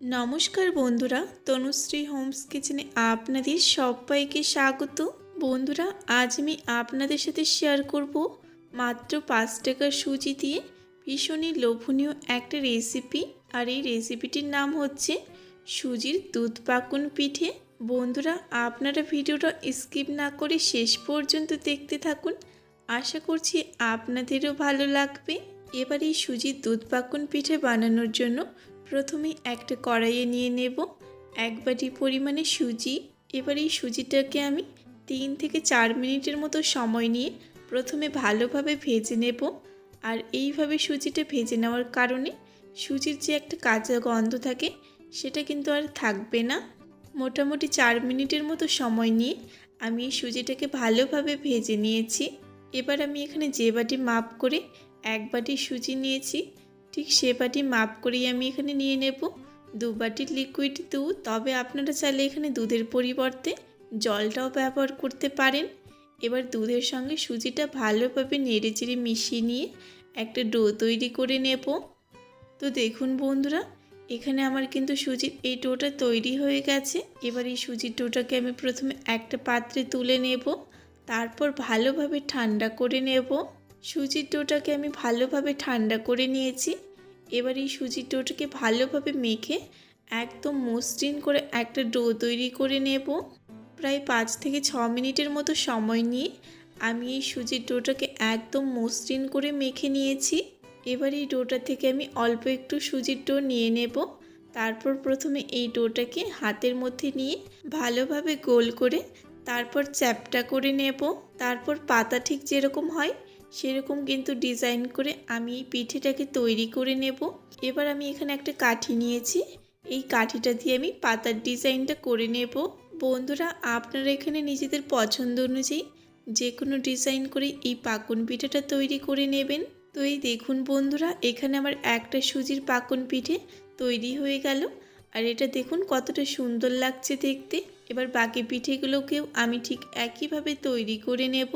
নমস্কার বন্ধুরা, তনুশ্রী হোমস কিচেনে আপনাদের সবাইকে স্বাগত। বন্ধুরা, আজ আমি আপনাদের সাথে শেয়ার করব মাত্র পাঁচ টাকার সুজি দিয়ে ভীষণই লোভনীয় একটা রেসিপি। আর এই রেসিপিটির নাম হচ্ছে সুজির দুধ পাকুন পিঠে। বন্ধুরা, আপনারা ভিডিওটা স্কিপ না করে শেষ পর্যন্ত দেখতে থাকুন। আশা করছি আপনাদেরও ভালো লাগবে। এবার এই সুজির দুধ পাকুন পিঠে বানানোর জন্য প্রথমে একটা কড়াইয়ে নিয়ে নেব এক বাটি পরিমাণে সুজি। এবার এই সুজিটাকে আমি তিন থেকে চার মিনিটের মতো সময় নিয়ে প্রথমে ভালোভাবে ভেজে নেব। আর এইভাবে সুজিটা ভেজে নেওয়ার কারণে সুজির যে একটা কাঁচা গন্ধ থাকে, সেটা কিন্তু আর থাকবে না। মোটামুটি চার মিনিটের মতো সময় নিয়ে আমি এই সুজিটাকে ভালোভাবে ভেজে নিয়েছি। এবার আমি এখানে যে বাটি মাপ করে এক বাটি সুজি নিয়েছি। ঠিক সে বাটি মাপ করেই আমি এখানে নিয়ে নেব। দু বাটি লিকুইড দুধ, তবে আপনারা চাইলে এখানে দুধের পরিবর্তে জলটাও ব্যবহার করতে পারেন। এবার দুধের সঙ্গে সুজিটা ভালোভাবে নেড়ে চেড়ে মিশিয়ে নিয়ে একটা ডো তৈরি করে নেব। তো দেখুন বন্ধুরা, এখানে আমার কিন্তু সুজির এই ডোটা তৈরি হয়ে গেছে। এবার এই সুজির ডোটাকে আমি প্রথমে একটা পাত্রে তুলে নেব, তারপর ভালোভাবে ঠান্ডা করে নেব। সুজির ডোটাকে আমি ভালোভাবে ঠান্ডা করে নিয়েছি। এবার এই সুজির ডোটাকে ভালোভাবে মেখে একদম মসৃণ করে একটা ডো তৈরি করে নেব। প্রায় পাঁচ থেকে ছ মিনিটের মতো সময় নিয়ে আমি এই সুজির ডোটাকে একদম মসৃণ করে মেখে নিয়েছি। এবার এই ডোটা থেকে আমি অল্প একটু সুজির ডো নিয়ে নেব। তারপর প্রথমে এই ডোটাকে হাতের মধ্যে নিয়ে ভালোভাবে গোল করে তারপর চ্যাপটা করে নেব। তারপর পাতা ঠিক যেরকম হয় সেরকম কিন্তু ডিজাইন করে আমি এই পিঠেটাকে তৈরি করে নেব। এবার আমি এখানে একটা কাঠি নিয়েছি। এই কাঠিটা দিয়ে আমি পাতার ডিজাইনটা করে নেব। বন্ধুরা, আপনারা এখানে নিজেদের পছন্দ অনুযায়ী যে কোনো ডিজাইন করে এই পাকুন পিঠেটা তৈরি করে নেবেন। তো এই দেখুন বন্ধুরা, এখানে আমার একটা সুজির পাকুন পিঠে তৈরি হয়ে গেল। আর এটা দেখুন কতটা সুন্দর লাগছে দেখতে। এবার বাকি পিঠেগুলোকেও আমি ঠিক একইভাবে তৈরি করে নেব।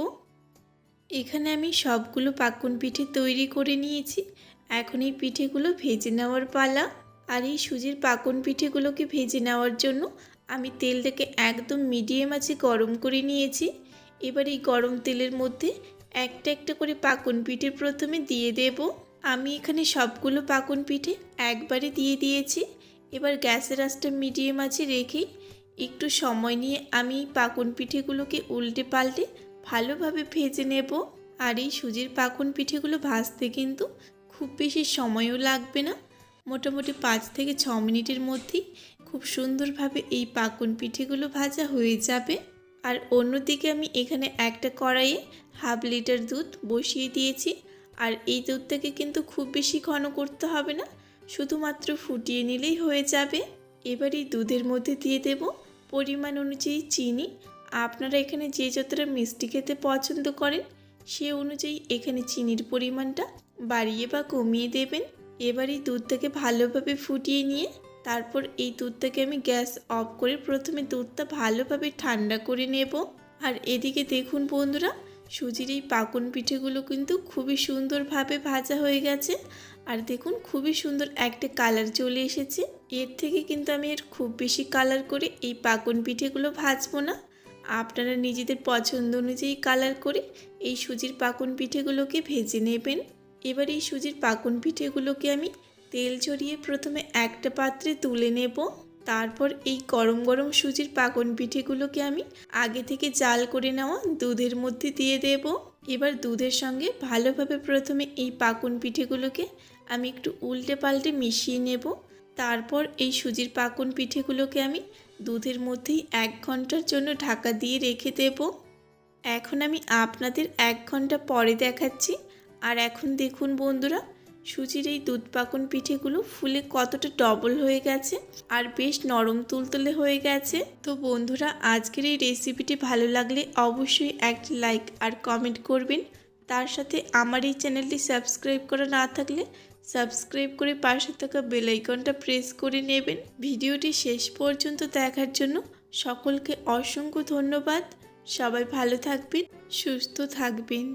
এখানে আমি সবগুলো পাকুন পিঠে তৈরি করে নিয়েছি। এখন এই পিঠেগুলো ভেজে নেওয়ার পালা। আর এই সুজির পাকুন পিঠেগুলোকে ভেজে নেওয়ার জন্য আমি তেলটাকে একদম মিডিয়াম আছে গরম করে নিয়েছি। এবার এই গরম তেলের মধ্যে একটা একটা করে পাকুন পিঠে প্রথমে দিয়ে দেব। আমি এখানে সবগুলো পাকুন পিঠে একবারে দিয়ে দিয়েছি। এবার গ্যাসের আঁচটা মিডিয়াম আছে রেখে একটু সময় নিয়ে আমি পাকুন পিঠেগুলোকে উল্টে পাল্টে ভালোভাবে ভেজে নেব আর এই সুজির পাকুন পিঠেগুলো ভাজতে কিন্তু খুব বেশি সময়ও লাগবে না। মোটামুটি পাঁচ থেকে ছ মিনিটের মধ্যেই খুব সুন্দরভাবে এই পাকন পিঠেগুলো ভাজা হয়ে যাবে। আর অন্যদিকে আমি এখানে একটা কড়াইয়ে হাফ লিটার দুধ বসিয়ে দিয়েছি। আর এই দুধটাকে কিন্তু খুব বেশি ঘন করতে হবে না, শুধুমাত্র ফুটিয়ে নিলেই হয়ে যাবে। এবার এই দুধের মধ্যে দিয়ে দেব পরিমাণ অনুযায়ী চিনি আপনারা এখানে যে যতটা মিষ্টি খেতে পছন্দ করেন, সে অনুযায়ী এখানে চিনির পরিমাণটা বাড়িয়ে বা কমিয়ে দেবেন। এবার এই দুধটাকে ভালোভাবে ফুটিয়ে নিয়ে তারপর এই দুধটাকে আমি গ্যাস অফ করে প্রথমে দুধটা ভালোভাবে ঠান্ডা করে নেব। আর এদিকে দেখুন বন্ধুরা, সুজির এই পাকন পিঠেগুলো কিন্তু খুবই সুন্দরভাবে ভাজা হয়ে গেছে। আর দেখুন, খুবই সুন্দর একটা কালার চলে এসেছে। এর থেকে কিন্তু আমি এর খুব বেশি কালার করে এই পাকন পিঠেগুলো ভাজবো না। আপনারা নিজেদের পছন্দ অনুযায়ী কালার করে এই সুজির পাকুন পিঠেগুলোকে ভেজে নেবেন। এবার এই সুজির পাকুন পিঠেগুলোকে আমি তেল ছড়িয়ে প্রথমে একটা পাত্রে তুলে নেব। তারপর এই গরম গরম সুজির পাকন পিঠেগুলোকে আমি আগে থেকে জাল করে নেওয়া দুধের মধ্যে দিয়ে দেব। এবার দুধের সঙ্গে ভালোভাবে প্রথমে এই পাকন পিঠেগুলোকে আমি একটু উল্টে পাল্টে মিশিয়ে নেব। তারপর এই সুজির পাকন পিঠেগুলোকে আমি দুধের মধ্যেই এক ঘণ্টার জন্য ঢাকা দিয়ে রেখে দেব। এখন আমি আপনাদের এক ঘণ্টা পরে দেখাচ্ছি। আর এখন দেখুন বন্ধুরা, সুজির এই দুধ পাকুন পিঠেগুলো ফুলে কতটা ডবল হয়ে গেছে আর বেশ নরম তুলতুলে হয়ে গেছে। তো বন্ধুরা, আজকের এই রেসিপিটি ভালো লাগলে অবশ্যই একটি লাইক আর কমেন্ট করবেন। তার সাথে আমার এই চ্যানেলটি সাবস্ক্রাইব করা না থাকলে সাবস্ক্রাইব করে পাশে থাকা বেল আইকনটা প্রেস করে নেবেন। ভিডিওটি শেষ পর্যন্ত দেখার জন্য সকলকে অসংখ্য ধন্যবাদ। সবাই ভালো থাকবেন, সুস্থ থাকবেন।